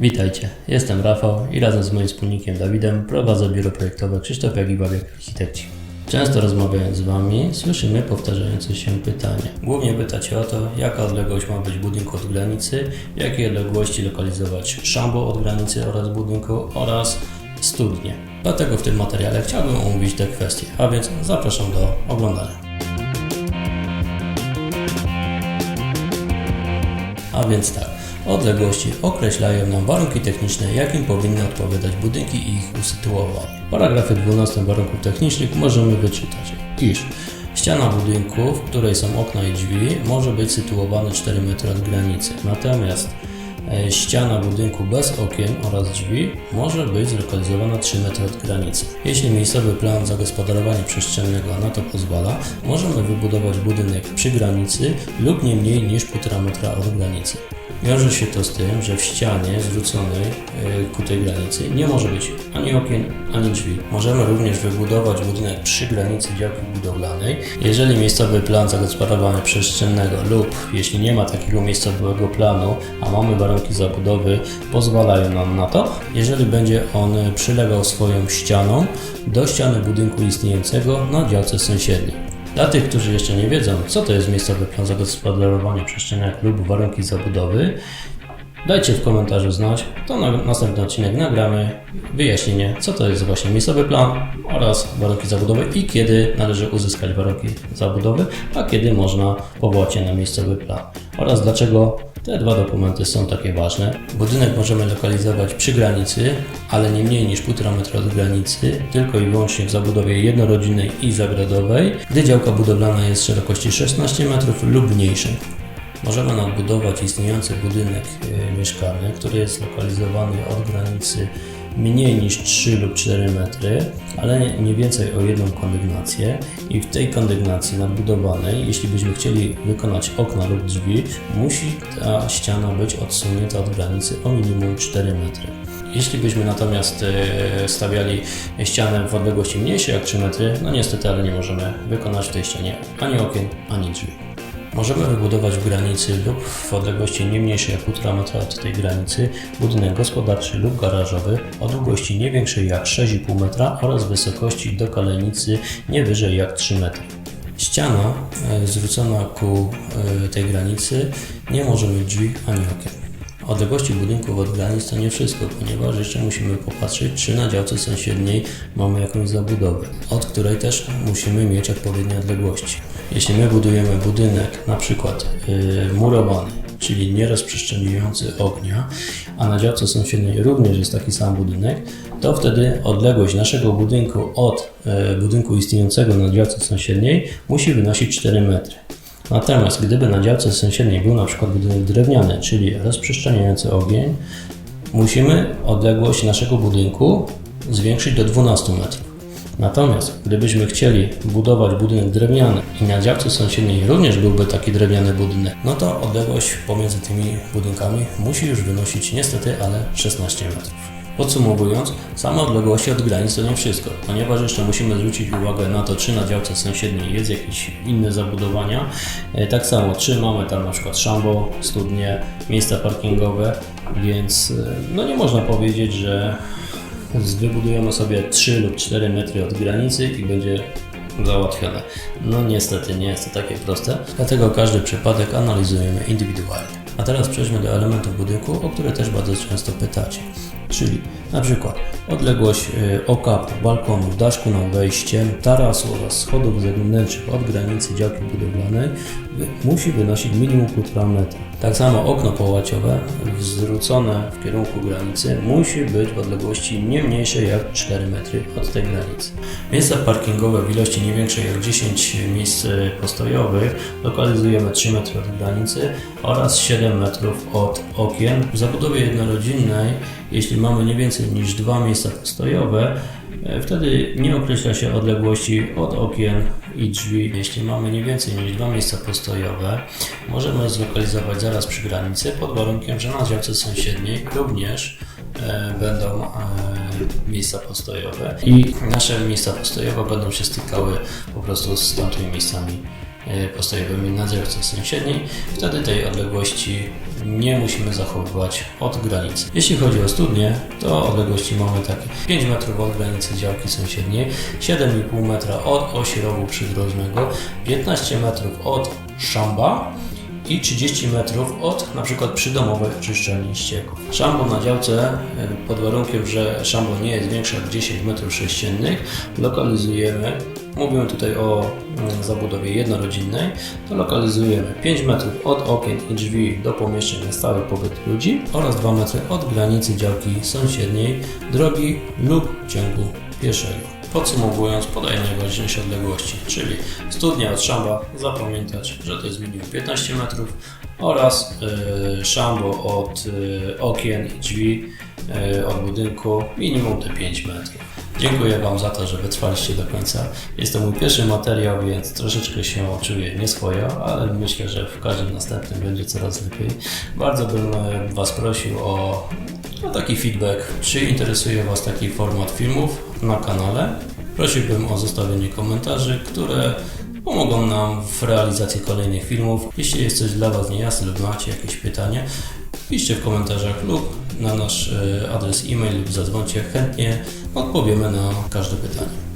Witajcie, jestem Rafał i razem z moim wspólnikiem Dawidem prowadzę biuro projektowe Krzysztof Jagibawiak Architekci. Często rozmawiając z Wami słyszymy powtarzające się pytania. Głównie pytacie o to, jaka odległość ma być budynku od granicy, w jakiej odległości lokalizować szambo od granicy oraz budynku oraz studnie. Dlatego w tym materiale chciałbym omówić te kwestie, a więc zapraszam do oglądania. A więc tak, odległości określają nam warunki techniczne, jakim powinny odpowiadać budynki i ich usytuowanie. W paragrafie 12 warunków technicznych możemy wyczytać, iż ściana budynku, w której są okna i drzwi, może być sytuowana 4 metry od granicy. Natomiast e, ściana budynku bez okien oraz drzwi może być zlokalizowana 3 metry od granicy. Jeśli miejscowy plan zagospodarowania przestrzennego na to pozwala, możemy wybudować budynek przy granicy lub nie mniej niż 1,5 metra od granicy. Wiąże się to z tym, że w ścianie zwróconej e, ku tej granicy nie może być ani okien, ani drzwi. Możemy również wybudować budynek przy granicy działki budowlanej, jeżeli miejscowy plan zagospodarowania przestrzennego lub jeśli nie ma takiego miejscowego planu, a mamy warunki zabudowy, pozwalają nam na to, jeżeli będzie on przylegał swoją ścianą do ściany budynku istniejącego na działce sąsiedniej. Dla tych, którzy jeszcze nie wiedzą, co to jest miejscowy plan zagospodarowania przestrzennego lub warunki zabudowy, dajcie w komentarzu znać, to na następny odcinek nagramy. Wyjaśnienie, co to jest właśnie miejscowy plan oraz warunki zabudowy i kiedy należy uzyskać warunki zabudowy, a kiedy można powołać się na miejscowy plan. Oraz dlaczego te dwa dokumenty są takie ważne. Budynek możemy lokalizować przy granicy, ale nie mniej niż 1,5 metra od granicy, tylko i wyłącznie w zabudowie jednorodzinnej i zagrodowej, gdy działka budowlana jest szerokości 16 metrów lub mniejszej. Możemy nadbudować istniejący budynek e, mieszkalny, który jest lokalizowany od granicy mniej niż 3 lub 4 metry, ale nie więcej o jedną kondygnację i w tej kondygnacji nadbudowanej, jeśli byśmy chcieli wykonać okna lub drzwi, musi ta ściana być odsunięta od granicy o minimum 4 metry. Jeśli byśmy natomiast e, stawiali ścianę w odległości mniejszej jak 3 metry, no niestety, ale nie możemy wykonać w tej ścianie ani okien, ani drzwi. Możemy wybudować w granicy lub w odległości nie mniejszej jak 1,5 metra od tej granicy budynek gospodarczy lub garażowy o długości nie większej jak 6,5 metra oraz wysokości do kalenicy nie wyżej jak 3 metry. Ściana e, zwrócona ku e, tej granicy nie może mieć drzwi ani okien. Odległości budynków od granic to nie wszystko, ponieważ jeszcze musimy popatrzeć, czy na działce sąsiedniej mamy jakąś zabudowę, od której też musimy mieć odpowiednie odległości. Jeśli my budujemy budynek, na przykład yy, murowany, czyli nierozprzestrzeniający ognia, a na działce sąsiedniej również jest taki sam budynek, to wtedy odległość naszego budynku od e, budynku istniejącego na działce sąsiedniej musi wynosić 4 metry. Natomiast gdyby na działce sąsiedniej był na przykład budynek drewniany, czyli rozprzestrzeniający ogień, musimy odległość naszego budynku zwiększyć do 12 metrów. Natomiast gdybyśmy chcieli budować budynek drewniany i na działce sąsiedniej również byłby taki drewniany budynek, no to odległość pomiędzy tymi budynkami musi już wynosić niestety, ale 16 metrów. Podsumowując, same odległości od granic to nie wszystko, ponieważ jeszcze musimy zwrócić uwagę na to, czy na działce sąsiedniej jest jakieś inne zabudowania. E, Tak samo, czy mamy tam na przykład szambo, studnie, miejsca parkingowe, więc e, no nie można powiedzieć, że wybudujemy sobie 3 lub 4 metry od granicy i będzie załatwione. No niestety nie jest to takie proste, dlatego każdy przypadek analizujemy indywidualnie. A teraz przejdźmy do elementów budynku, o które też bardzo często pytacie. Czyli na przykład odległość y, okapu, balkonu, daszku nad wejściem, tarasu oraz schodów zewnętrznych od granicy działki budowlanej wy- musi wynosić minimum 1,5 metra. Tak samo okno połaciowe zwrócone w kierunku granicy musi być w odległości nie mniejszej jak 4 metry od tej granicy. Miejsca parkingowe w ilości nie większej jak 10 miejsc y, postojowych lokalizujemy 3 metry od granicy oraz 7 metrów od okien. W zabudowie jednorodzinnej, jeśli mamy nie więcej niż dwa miejsca postojowe, e, wtedy nie określa się odległości od okien i drzwi. Jeśli mamy nie więcej niż dwa miejsca postojowe, możemy zlokalizować zaraz przy granicy pod warunkiem, że na działce sąsiedniej również e, będą e, miejsca postojowe i nasze miejsca postojowe będą się stykały po prostu z tamtymi miejscami e, postojowymi na działce sąsiedniej. Wtedy tej odległości nie musimy zachowywać od granicy. Jeśli chodzi o studnie, to odległości mamy takie 5 metrów od granicy działki sąsiedniej, 7,5 metra od osi rowu przydrożnego, 15 metrów od szamba i 30 metrów od na przykład przydomowej czyszczalni ścieków. Szambo na działce e, pod warunkiem, że szambo nie jest większe jak 10 metrów sześciennych lokalizujemy, mówimy tutaj o mm, zabudowie jednorodzinnej, to lokalizujemy 5 metrów od okien i drzwi do pomieszczeń na stały pobyt ludzi oraz 2 metry od granicy działki sąsiedniej, drogi lub ciągu pieszego. Podsumowując, podaję najważniejsze odległości, czyli studnia od szamba, zapamiętać, że to jest minimum 15 metrów oraz y, szambo od y, okien i drzwi od budynku minimum te 5 metrów. Dziękuję Wam za to, że wytrwaliście do końca. Jest to mój pierwszy materiał, więc troszeczkę się czuję nieswojo, ale myślę, że w każdym następnym będzie coraz lepiej. Bardzo bym e, Was prosił o no, taki feedback, czy interesuje Was taki format filmów na kanale. Prosiłbym o zostawienie komentarzy, które pomogą nam w realizacji kolejnych filmów. Jeśli jest coś dla Was niejasne lub macie jakieś pytanie, piszcie w komentarzach lub na nasz e, adres e-mail lub zadzwońcie. Chętnie odpowiemy na każde pytanie.